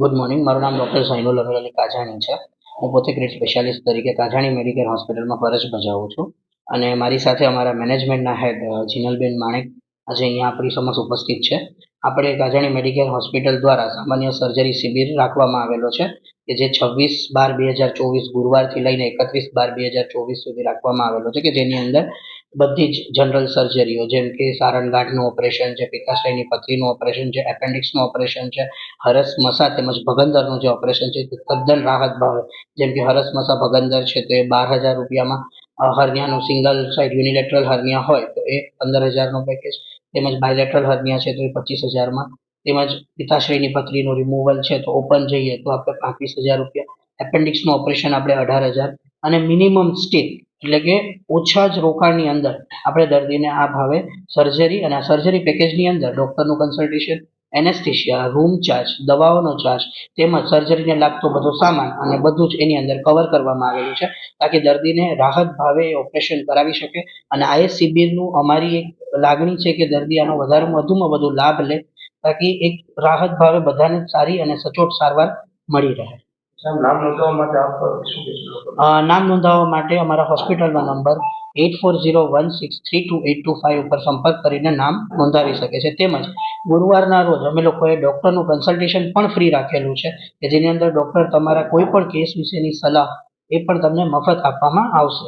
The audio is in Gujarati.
Good morning. મારું નામ ડૉક્ટર સૈનુલ અલી કાજાણી છે. હું પોતે ક્રિટ સ્પેશિયાલિસ્ટ તરીકે કાજાણી મેડિકેર હોસ્પિટલમાં ફરજ બજાવું છું. અને મારી સાથે અમારા મેનેજમેન્ટના હેડ જીનલબેન જિનલબેન માણેક આજે અહીંયા આપણી સમક્ષ ઉપસ્થિત છે. આપણે કાજાણી મેડિકેર હોસ્પિટલ દ્વારા સામાન્ય સર્જરી શિબિર રાખવામાં આવેલો છે કે જે છવ્વીસ બાર બે હજાર ચોવીસ ગુરુવારથી લઈને એકત્રીસ બાર બે હજાર ચોવીસ સુધી રાખવામાં આવેલો છે કે જેની અંદર બધી જ જનરલ સર્જરીઓ જેમ કે સારણગાંઠનું ઓપરેશન છે પિત્તાશયની પથરીનું ઓપરેશન છે, એપેન્ડિક્સનું ઓપરેશન છે હરસ મસા તેમજ ભગંદરનું જે ઓપરેશન છે તે તદ્દન રાહત ભાવે. જેમ કે હરસ મસા ભગંદર છે તો એ બાર હજાર રૂપિયામાં હર્નિયાનું સિંગલ સાઇડ યુનિલેટરલ હર્નિયા હોય તો એ પંદર હજારનો પેકેજ તેમજ બાયલેટરલ હર્નિયા છે તો એ પચીસ હજારમાં. તેમજ પિતાશ્રીની પથરીનું રિમૂવલ છે તો ઓપન જઈએ તો આપણે પાંત્રીસ હજાર રૂપિયા. એપેન્ડિક્સનું ઓપરેશન આપણે અઢાર હજાર. અને મિનિમમ સ્ટે એટલે કે ઓછા જ રોકાણની અંદર આપણે દર્દીને આ ભાવે સર્જરી અને આ સર્જરી પેકેજની અંદર ડૉક્ટરનું કન્સલ્ટેશન એનેસ્થિશિયા રૂમ ચાર્જ દવાઓનો ચાર્જ તેમજ સર્જરીને લાગતો બધો સામાન અને બધું જ એની અંદર કવર કરવામાં આવેલું છે, તાકી દર્દીને રાહત ભાવે ઓપરેશન કરાવી શકે. અને આઈએસ શિબિરનું અમારી એક લાગણી છે કે દર્દી આનો વધારેમાં વધુમાં વધુ લાભ લે, તાકી એક રાહત ભાવે બધાને સારી અને સચોટ સારવાર મળી રહે. નામ નોંધાવવા માટે અમારા હોસ્પિટલનો number eight four zero one six three two eight two five ઉપર સંપર્ક કરીને નામ નોંધાવી શકે છે. તેમજ ગુરુવારના રોજ અમે લોકોએ ડૉક્ટરનું કન્સલ્ટેશન પણ ફ્રી રાખેલું છે કે જેની અંદર ડૉક્ટર તમારા કોઈ પણ કેસ વિશેની સલાહ એ પણ તમને મફત આપવામાં આવશે.